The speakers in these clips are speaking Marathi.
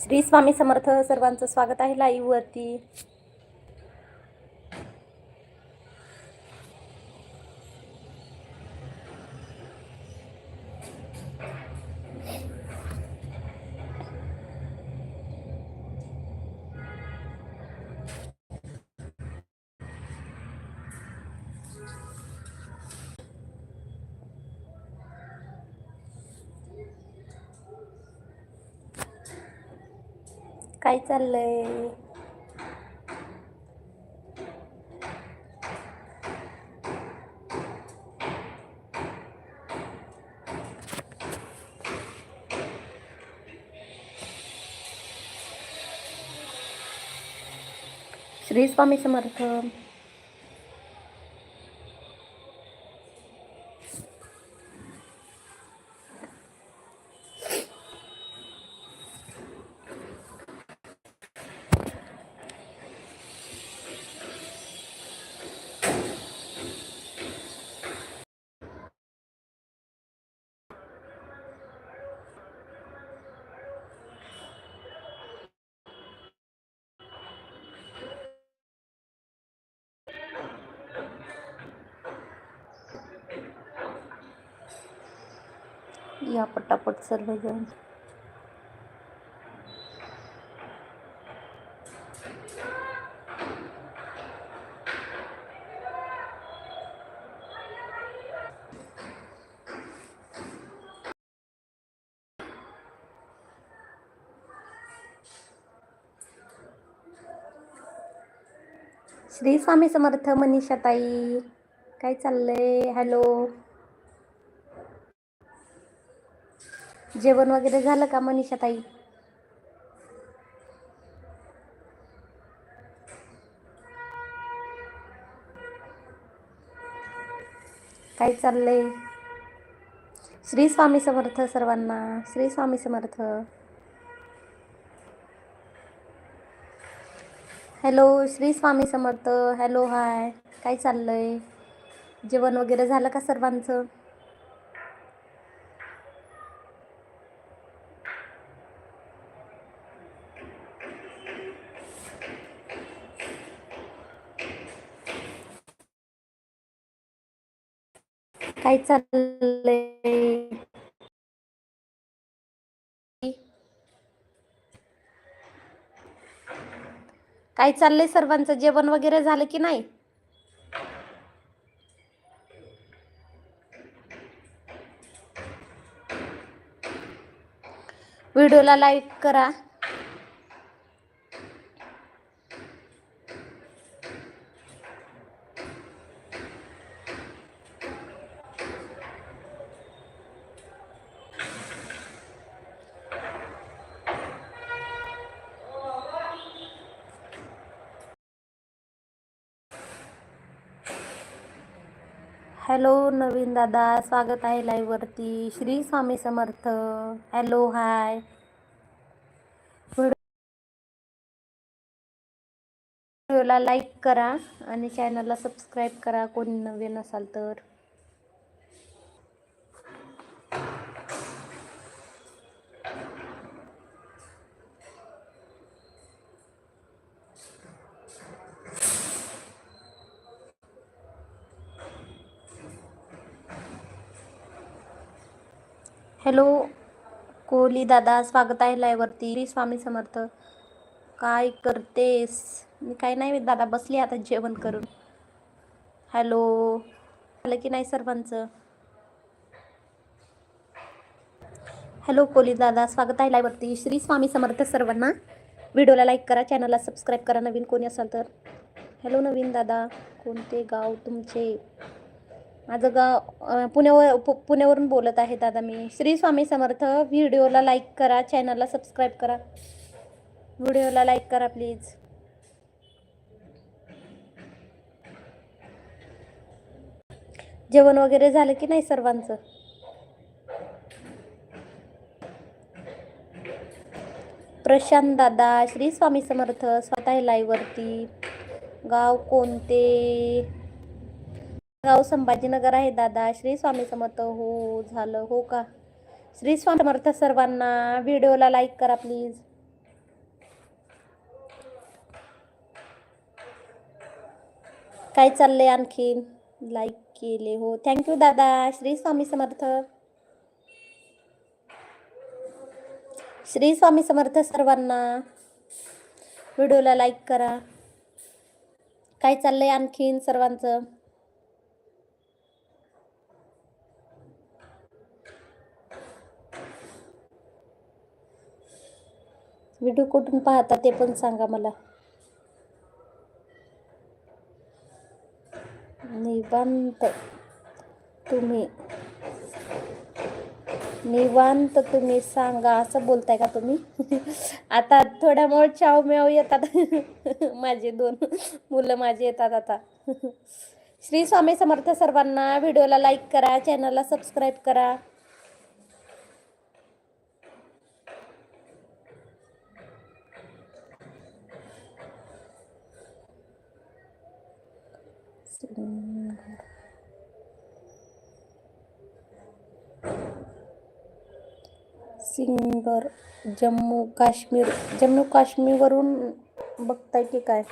श्री स्वामी समर्थ सर्वांचं स्वागत आहे लाईव्ह चाललंय. श्री स्वामी समर्थ. पटापट सर्वजण श्री स्वामी समर्थ मनीषाताई काय चाललंय? हॅलो जेवण वगैरे झालं का मनीषा ताई काय चाललंय? श्री स्वामी समर्थ सर्वांना. Shri Swami Samarth. Hello Shri Swami Samarth. Hello hi. काय चाललंय? जेवण वगैरे झालं का सर्वांचं? काय चाललंय? काय चाललंय सर्वांचं? जेवण वगैरे झालं की नाही? व्हिडिओला लाईक करा. हॅलो नवीन दादा. स्वागत आहे लाईव्हवरती श्री स्वामी समर्थ. हॅलो हाय व्हिडिओला लाईक करा आणि चॅनलला सबस्क्राईब करा कोणी नवीन असाल तर. हॅलो कोहली दादा स्वागत आहे लायवरती श्री स्वामी समर्थ. काय करतेस? मी काय नाही दादा बसली आता जेवण करून. हॅलो झालं की नाही सर्वांचं? हॅलो कोहली दादा स्वागत आहे लायवरती श्री स्वामी समर्थ सर्वांना. व्हिडिओला लाईक करा चॅनलला सबस्क्राईब करा. नवीन कोणी असाल तर. हॅलो नवीन दादा कोणते गाव तुमचे? माझं गाव पुण्यावर पु पुण्यावरून बोलत आहे दादा मी. श्री स्वामी समर्थ व्हिडिओला लाईक करा चॅनलला सबस्क्राईब करा. व्हिडिओला लाईक करा प्लीज. जेवण वगैरे झालं की नाही सर्वांचं? प्रशांत दादा श्री स्वामी समर्थ स्वतः लाईववरती गाव कोणते? गाव संभाजीनगर आहे दादा. श्री स्वामी समर्थ. हो झालं. हो का? श्री स्वामी समर्थ सर्वांना व्हिडिओला लाईक करा प्लीज काय चाललंय आणखीन? लाईक केले. हो थँक्यू दादा. श्री स्वामी समर्थ. श्री स्वामी समर्थ सर्वांना व्हिडिओला लाईक करा. काय चाललंय आणखीन सर्वांचं? व्हिडिओ कुठून पाहता ते पण सांगा मला. निवांत तुम्ही. निवांत तुम्ही सांगा असं बोलताय का तुम्ही? आता थोड्यामुळे चाव मेव येतात. माझे दोन मुलं माझे येतात आता. श्री स्वामी समर्थ सर्वांना व्हिडिओला लाईक करा चॅनलला सबस्क्राईब करा. सिंगर जम्मू काश्मीर जम्मू काश्मीरवरून बघताय की काय?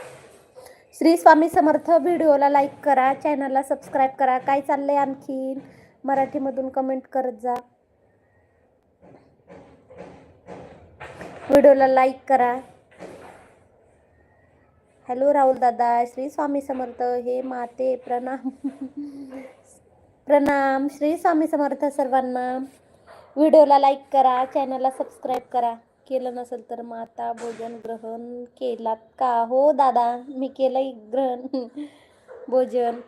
श्री स्वामी समर्थ व्हिडिओला लाईक करा चॅनलला सबस्क्राईब करा. काय चाललंय आणखीन? मराठीमधून कमेंट करत जा. व्हिडिओला लाईक करा. हॅलो राहुल दादा श्री स्वामी समर्थ हे माते प्रणाम. प्रणाम श्री स्वामी समर्थ सर्वांना. व्हिडिओला लाईक करा चॅनलला सबस्क्राईब करा. केलं नसेल तर माता भोजन ग्रहण केलात का? हो दादा मी केलंय ग्रहण. भोजन.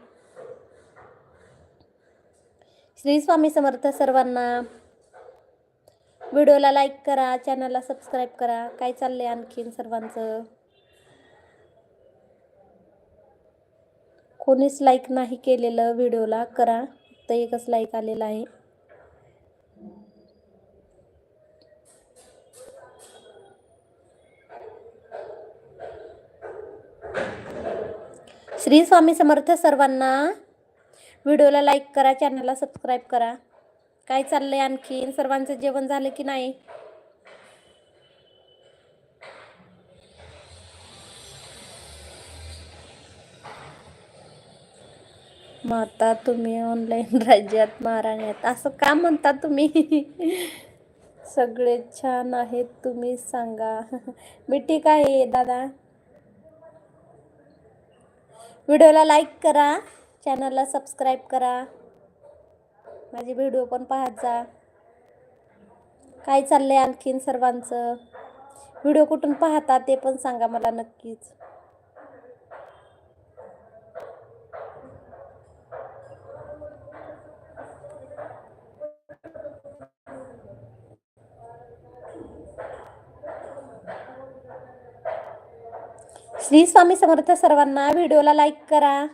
श्री स्वामी समर्थ सर्वांना. व्हिडिओला लाईक करा चॅनलला सबस्क्राईब करा. काय चाललंय आणखीन सर्वांचं? कोणीच लाईक नाही केलेलं व्हिडिओला करा फक्त एकच लाईक आलेला आहे. श्री स्वामी समर्थ सर्वांना व्हिडिओला लाईक करा चॅनलला सबस्क्राईब करा. काय चाललंय आणखीन? सर्वांचं जेवण झालं की नाही? माता तुम्ही ऑनलाईन राज्यात महाराण्यात असं का म्हणता तुम्ही? सगळे छान आहेत तुम्ही सांगा. मी ठीक आहे दादा. व्हिडिओला लाईक करा चॅनलला सबस्क्राईब करा. माझे व्हिडिओ पण पाहत जा. काय चाललंय आणखीन सर्वांचं? व्हिडिओ कुठून पाहता ते पण सांगा मला नक्कीच. श्री स्वामी समर्थ सर्वांना व्हिडिओला लाईक करा.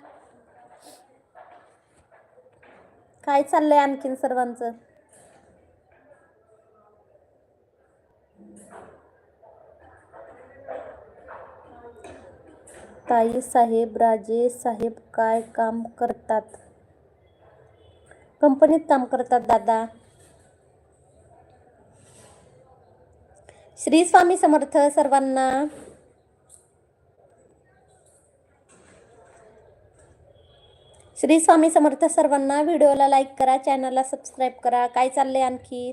काय चाललंय आणखीन सर्वांचं? ताई साहेब राजे साहेब काय काम करतात? कंपनीत काम करतात दादा. श्री स्वामी समर्थ सर्वांना श्री स्वामी समर्थ सर्वांना व्हिडिओला लाईक करा चॅनलला सबस्क्राईब करा. काय चाललंय आणखी?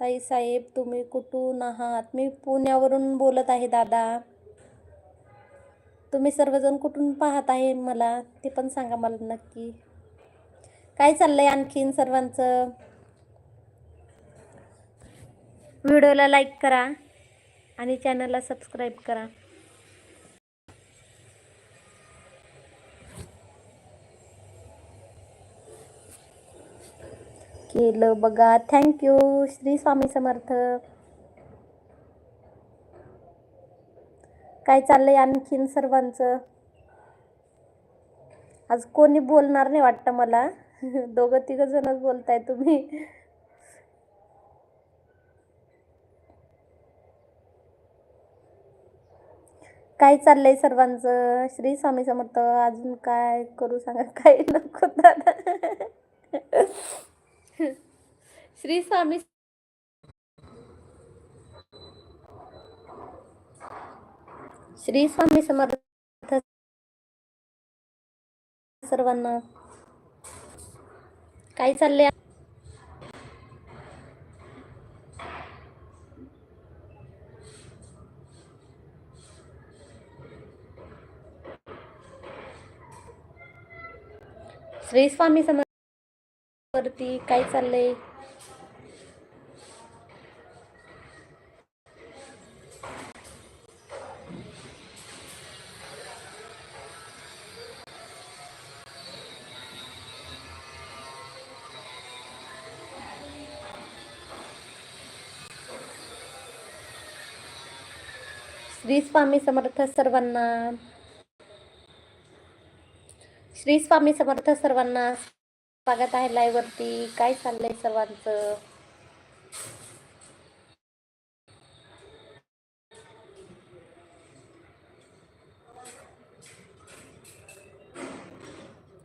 ताई साहेब तुम्ही कुठून आहात? मी पुण्यावरून बोलत आहे दादा. तुम्ही सर्वजण कुठून पाहत आहे मला ते पण सांगा मला नक्की. काय चाललंय आणखीन सर्वांचं? व्हिडिओला लाईक करा आणि चॅनलला सबस्क्राईब करा. केलं बघा. Thank you Shri Swami Samarth. काय चाललंय आणखीन सर्वांचं? आज कोणी बोलणार नाही वाटतं मला. दोघं तिघ जणच बोलताय तुम्ही. काय चाललंय सर्वांचं? श्री स्वामी समर्थ अजून काय करू सांगा? काय नको दादा. श्री स्वामी श्री स्वामी समर्थ सर्वांना. काय चाललंय? श्री स्वामी वरती काय चाललंय? श्री स्वामी समर्थ सर्वांना. श्री स्वामी समर्थ सर्वांना. स्वागत आहे लाईव्ह वरती. काय चाललंय सर्वांचं?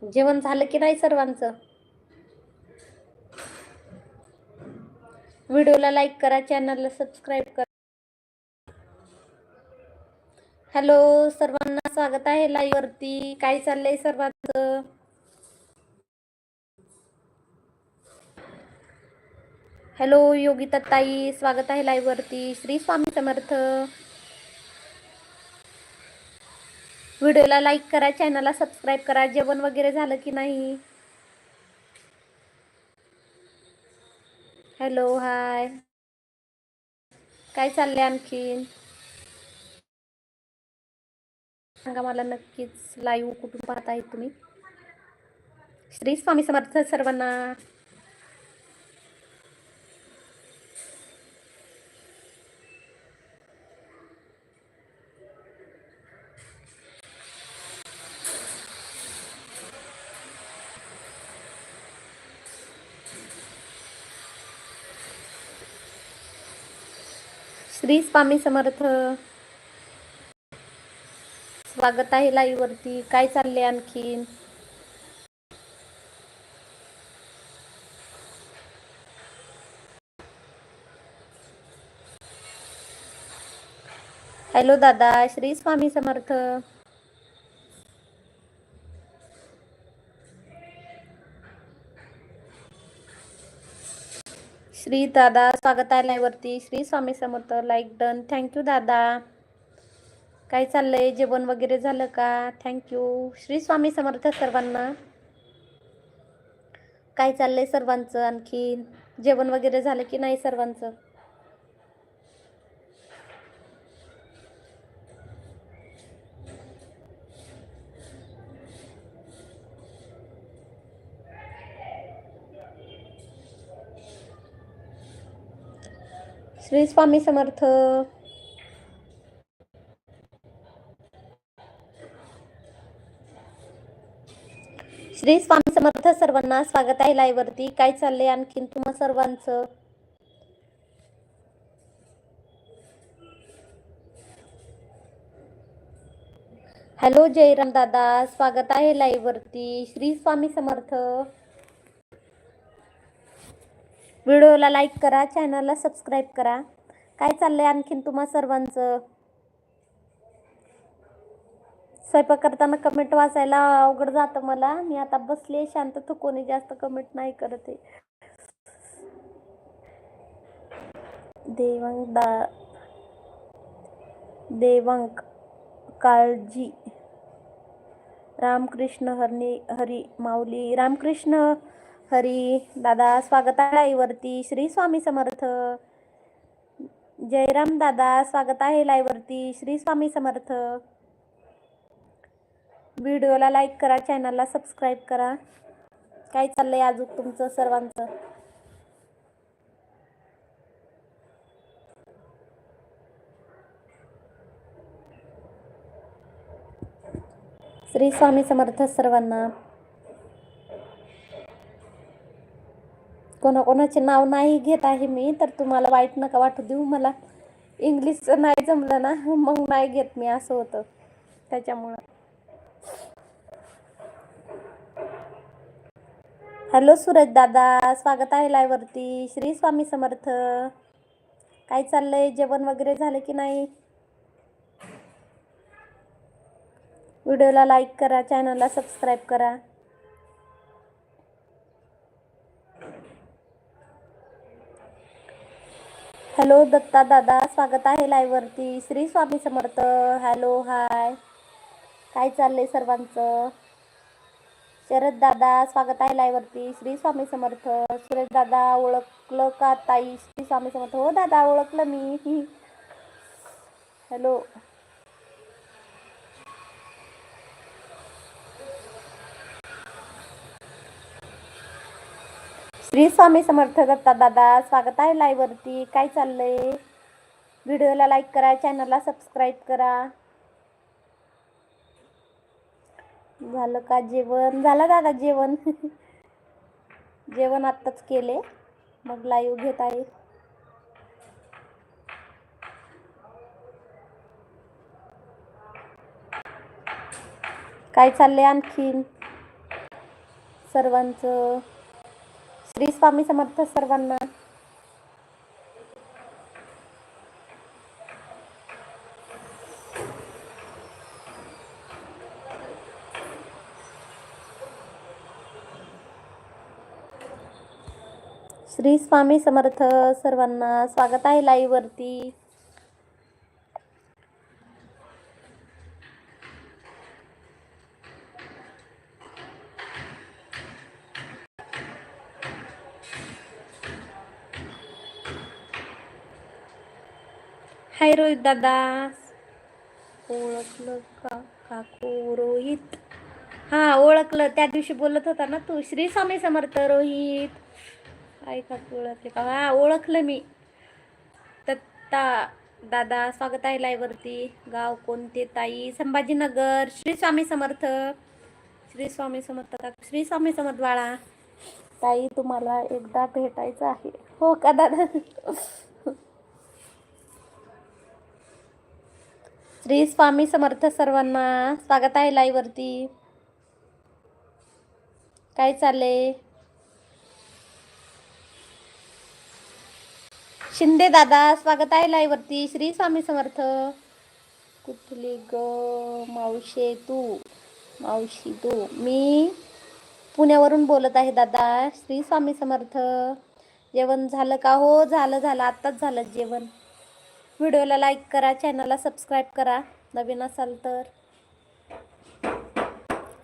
जेवण झालं की नाही सर्वांचं? व्हिडिओला लाईक करा चॅनलला सबस्क्राईब करा. हॅलो सर्वांना स्वागत आहे लाईव्ह वरती. काय चाललंय सर्वांचं? हॅलो योगिता ताई स्वागत आहे लाईव्ह वरती. श्री स्वामी समर्थ. व्हिडिओला लाईक करा चॅनलला सबस्क्राईब करा. जेवण वगैरे झालं की नाही? हॅलो हाय काय चाललंय आणखीन? सांगा मला नक्कीच. लाईव्ह कुठून पाहताय तुम्ही? श्री स्वामी समर्थ सर्वांना. श्री स्वामी समर्थ. स्वागत आहे लाईव्ह वरती काय चाललंय आणखीन? हॅलो दादा श्री स्वामी समर्थ. श्री दादा स्वागत आहे वरती Shri Swami Samarth like done thank you दादा. काय चाललंय? जेवण वगैरे झालं का? थँक्यू श्री स्वामी समर्थ सर्वांना. काय चाललंय सर्वांचं आणखीन? जेवण वगैरे झालं की नाही सर्वांचं? श्री स्वामी समर्थ. श्री स्वामी समर्थ सर्वांना स्वागत आहे लाईवरती काय चाललंय आणखीन तुम्हा सर्वांचं? हॅलो जयराम दादा स्वागत आहे लाईव्हवरती. श्री स्वामी समर्थ. व्हिडिओला लाईक करा चॅनलला सबस्क्राईब करा. काय चाललंय आणखीन तुम्हा सर्वांचं? स्वयंपाक करताना कमेंट वाचायला अवघड जातं मला. मी आता बसले शांत तर कोणी जास्त कमेंट नाही करत आहे. देवांग दा देवांक काळजी. रामकृष्ण हरणी हरी माऊली. रामकृष्ण हरी. दादा स्वागत आहे वरती. श्री स्वामी समर्थ. जयराम दादा स्वागत आहे लाईवरती श्री स्वामी समर्थ. व्हिडिओला लाईक करा चॅनलला सबस्क्राईब करा. काय चाललंय अजून तुमचं सर्वांचं? श्री स्वामी समर्थ सर्वांना. कोणाकोणाचे नाव नाही घेत आहे मी तर तुम्हाला वाईट नका वाटू देऊ मला. इंग्लिशचं नाही जमलं ना मग नाही घेत मी असं होतं. त्याच्यामुळं. हॅलो सूरज दादा स्वागत आहे लायवरती श्री स्वामी समर्थ. काय चाललंय? जेवण वगैरे झालं की नाही? व्हिडिओला लाईक करा चॅनलला सबस्क्राईब करा. हॅलो दत्ता दादा स्वागत आहे लाईव्ह वरती. श्री स्वामी समर्थ. हॅलो हाय काय चाललंय सर्वांचं? शरद दादा स्वागत आहे लाईव्ह वरती. श्री स्वामी समर्थ. सुरेश दादा ओळखलं का ताई? श्री स्वामी समर्थ. हो दादा ओळखलं मी. हॅलो श्री स्वामी समर्थ दत्ता दादा स्वागत आहे लाईव्ह वरती. काय चाललंय? व्हिडिओला लाईक करा चॅनलला सबस्क्राईब करा. झालं का जेवण? झालं दादा जेवण. जेवण आत्ताच केले. मग लाईव्ह घेत आहे. काय चाललंय आणखीन? सर्वांचं? श्री स्वामी समर्थ सर्वांना. श्री स्वामी समर्थ सर्वांना स्वागत आहे लाईव्ह हाय रोहित दादा. ओळखलं का? काकू रोहित. हा ओळखलं. त्या दिवशी बोलत होता ना तू श्री स्वामी समर्थ रोहित. आई काकू ओळखले का? हा ओळखलं मी. दत्ता दादा स्वागत आहे live वरती गाव कोणते? ताई संभाजीनगर. श्री स्वामी समर्थ. श्री स्वामी समर्थ. श्री स्वामी समर्थ बाळा. ताई तुम्हाला एकदा भेटायचं आहे. हो का दादा? श्री स्वामी समर्थ सर्वांना स्वागत आहे लाईव्ह वरती. काय चाललंय? शिंदे दादा स्वागत आहे लाईव्ह वरती. श्री स्वामी समर्थ. कुठली ग मावशे तू? मावशी तू. मी पुण्यावरून बोलत आहे दादा. श्री स्वामी समर्थ. जेवण झालं का हो? झालं झालं. आत्ताच झालं जेवण. व्हिडिओला लाईक करा चॅनलला सबस्क्राईब करा. नवीन असाल तर.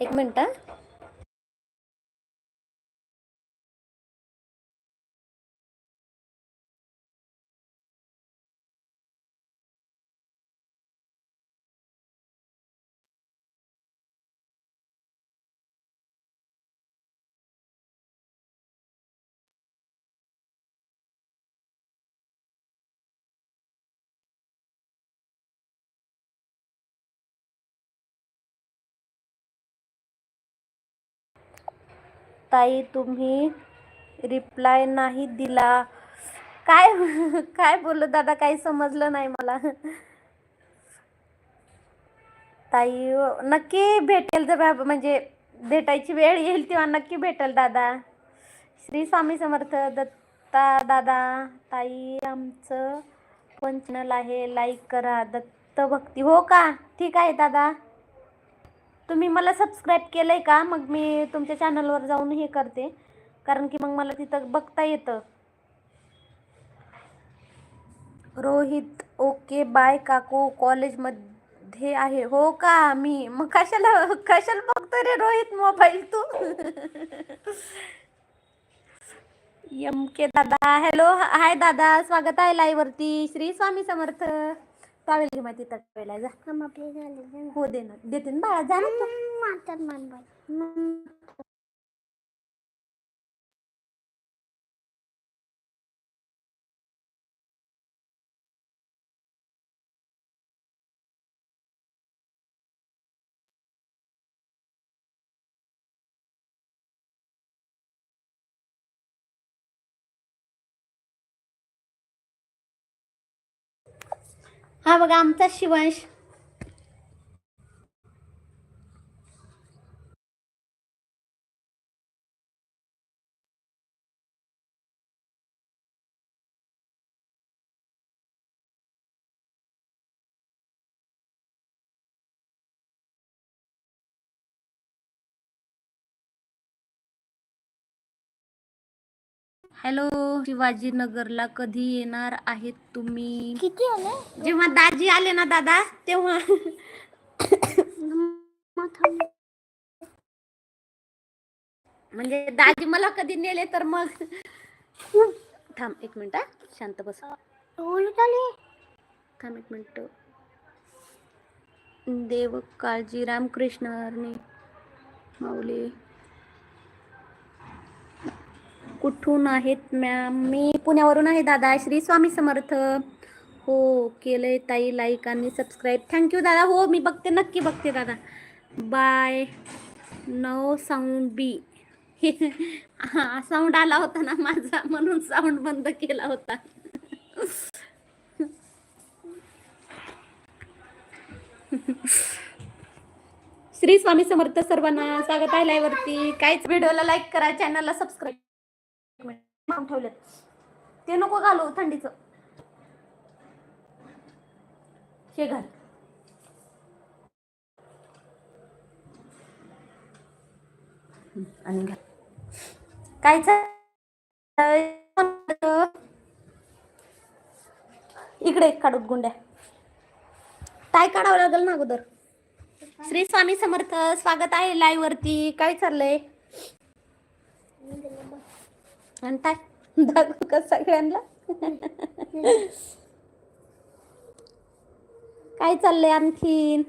एक मिनटं ताई तुम्ही रिप्लाय नाही दिला. काय काय बोललो दादा काही समजलं नाही मला. ताई नक्की भेटेल जर म्हणजे भेटायची वेळ येईल तेव्हा नक्की भेटेल दादा. श्री स्वामी समर्थ दत्ता दादा ताई आमचं पण चॅनल आहे. लाईक करा दत्त भक्ती. हो का? ठीक आहे दादा. तुम्ही मला सबस्क्राईब केलं आहे का? मग मी तुमच्या चॅनलवर जाऊन हे करते. कारण की मग मला तिथं बघता येतं. रोहित ओके बाय काकू. कॉलेजमध्ये आहे. हो का? मी मग कशाला कशाला बघतो रे रोहित मोबाईल तू? एम के दादा. हॅलो हाय दादा. स्वागत आहे लाईव्हवरती श्री स्वामी समर्थ. पावेल घे माहिती तटवेला जा. हो दे ना. देते ना बाळा जा ना तू. हा बघा आमचा शिवांश. हॅलो शिवाजीनगरला कधी येणार आहेत तुम्ही? किती आले? जेव्हा दाजी आले ना दादा तेव्हा. म्हणजे दाजी मला कधी नेले तर मग. थांब एक मिनिट शांत बस. थांब एक मिनिट. देव काळजी रामकृष्ण माऊली. कुठून आहेत मॅम मी पुण्यावरून आहे दादा. श्री स्वामी समर्थ. हो केलंय ताई लाईक आणि सबस्क्राईब थँक्यू दादा. हो मी बघते. नक्की बघते दादा. बाय नो साऊंड बी हा साऊंड आला होता ना माझा म्हणून साऊंड बंद केला होता. श्री स्वामी समर्थ सर्वांना स्वागत आहे live वरती. काहीच व्हिडिओला लाईक करा चॅनलला सबस्क्राईब ठेवलेत. ते नको घालू थंडीचं. हे घाल. आणि घाल. काय इकडे काढूत गुंड्या. काय काढावं लागेल ना अगोदर. श्री स्वामी समर्थ स्वागत आहे लाईव्ह वरती. काय चाललंय? आणि टाक दाखवू का सगळ्यांना? काय चाललंय आणखीन?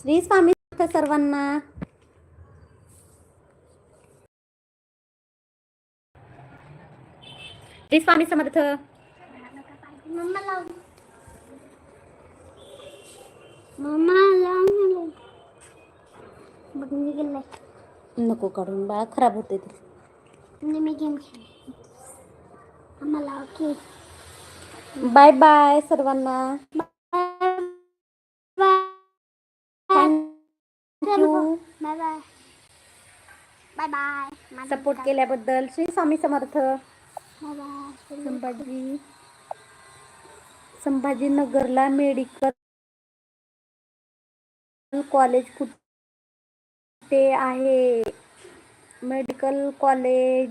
श्री स्वामी सर्वांना. श्री स्वामी समर्थ. मम्मा नको काढून बाळा खराब होते ते. म्हणजे मी गेम खेळ मम्मा लाव की. बाय बाय सर्वांना. Thank you bye bye. Bye bye. Support केल्याबद्दल श्री स्वामी समर्थ. Bye bye. संभाजी. संभाजीनगरला मेडिकल कॉलेज कुठे? आहे. मेडिकल कॉलेज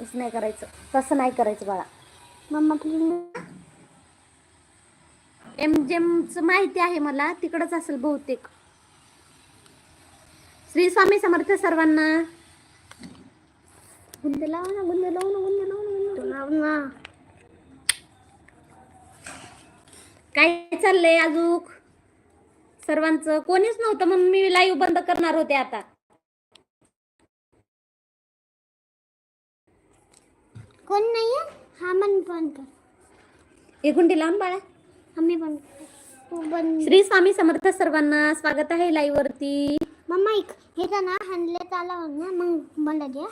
तसं नाही करायचं. तसं नाही करायचं बाळा. मम्मा प्लीज एम जेमचं माहिती आहे मला. तिकडच असेल बहुतेक. श्री स्वामी समर्थ सर्वांना. गुंड लाव ना गुंड लाव ना गुंड लाव ना. लाव ना. काय चाललंय अजूक? सर्वांचं. कोणीच नव्हतं म्हणून मी लाईव्ह बंद करणार होते आता. कोण नाही हा मन पण कर. एकुंडी लावून बाळा. आम्ही पण तू पण श्री स्वामी समर्थ सर्वांना स्वागत आहे लाईव्ह वरती. मम्मा एक हे का ना हाणले आला ना मग मला द्या.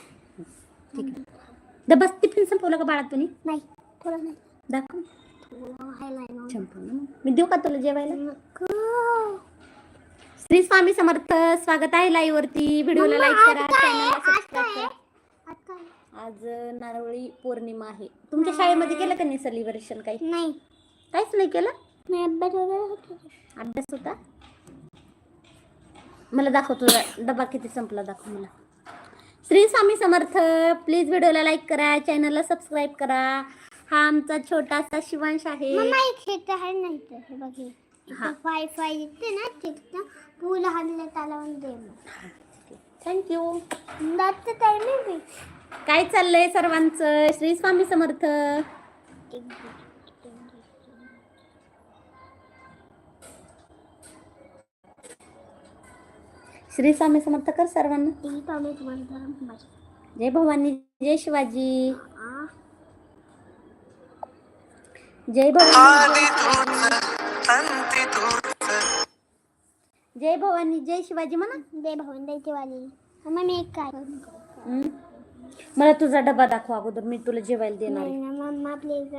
ठीक आहे. टिफिन संपवलं का बाळा तुम्ही नाही थोडं नाही. दाखव. मग. मी देऊ का तुला जेवायला. श्री स्वामी समर्थ स्वागत आहे लाईव्ह वरती व्हिडिओला लाईक करा आज? चॅनलला सबस्क्राईब करा. नारळी पौर्णिमा आहे. तुमच्या शाळेमध्ये केलं का नाही सेलिब्रेशन काही? नाही. काहीच नाही केलं? नाही अभ्यास वगैरे होतो अभ्यास होता? मला दाखव तुझा डबा किती संपला दाखव मला. श्री स्वामी समर्थ प्लीज व्हिडिओला लाईक करा चॅनलला सबस्क्राईब करा. हा आमचा छोटासा शिवांश हे आहे नाही वाय फाय येते ना तिथं. पूल हाणले त्याला दे थँक्यू दात टाइम बी काय चाललंय सर्वांचं? श्री स्वामी समर्थ. श्री स्वामी समर्थ कर सर्वांना. जय भवानी जय शिवाजी. आ. जय भवानी. जय भवानी जय शिवाजी म्हणा. दे भाऊन द्यायची वाली मम्मा एक काय? हम्म. मला तुझा डबा दाखव अगोदर मी तुला जेवायला देणार आहे. ना मम्मा प्लीज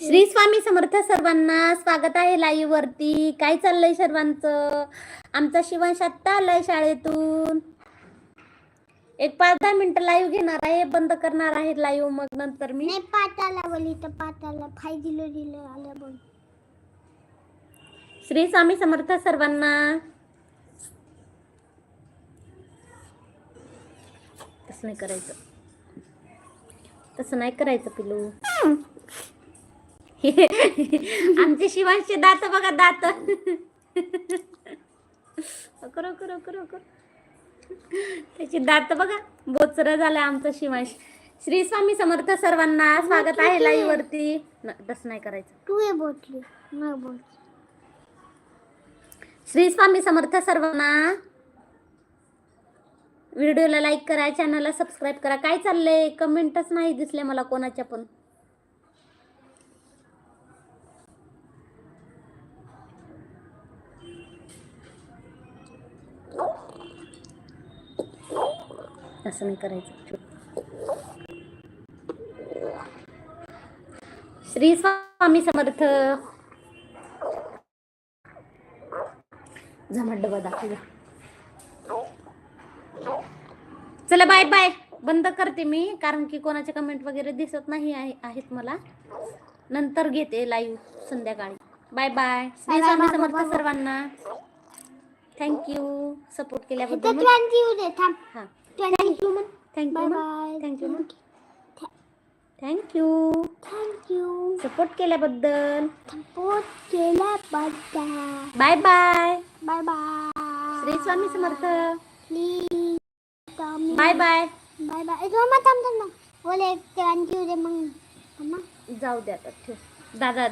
श्री स्वामी समर्थ सर्वांना स्वागत आहे लाईव्ह वरती. काय चाललंय सर्वांचं? आमचा शिवांश आत्ता आलाय शाळेतून. एक पाच दहा मिनिटं लाईव्ह घेणार आहे बंद करणार आहे लाईव्ह मग नंतर मी. नाही पाटाला बोली तर पाटाला. फाय दिलं दिलं आलं बोल. श्री स्वामी समर्थ सर्वांना. तसं नाही करायचं. तसं नाही करायचं पिलू. आमचे शिवांचे दात बघा दात. अकर अकर अकर अकर त्याचे दात बघा बोचर झालं आमचं शिवांश. श्री स्वामी समर्थ सर्वांना स्वागत आहे लाईव्ह वरती तसं नाही करायचं. तू बोटली श्री स्वामी समर्थ सर्वांना. व्हिडिओला लाईक करा चॅनलला सबस्क्राईब करा. काय चाललंय? कमेंटच नाही दिसले मला कोणाच्या पण. असं नाही करायचं. श्री स्वामी समर्थ. झमट डबा दाखवूया चला बाय बाय बंद करते मी कारण की कोणाचे कमेंट वगैरे दिसत नाही आहे आहेत मला. नंतर घेते लाईव्ह संध्याकाळी. Bye bye Swami Samarth. सर्वांना. थँक्यू सपोर्ट केल्याबद्दल हां. थँक्यू बाय म्हण बाय थँक्यू म्हण thank you thank you support केल्याबद्दल. सपोर्ट केल्याबद्दल. Bye bye bye bye Shri Swami Samarth. Bye bye bye bye मग थांब थांब. बोल येऊ दे मग. जाऊ द्या ठेव. दादा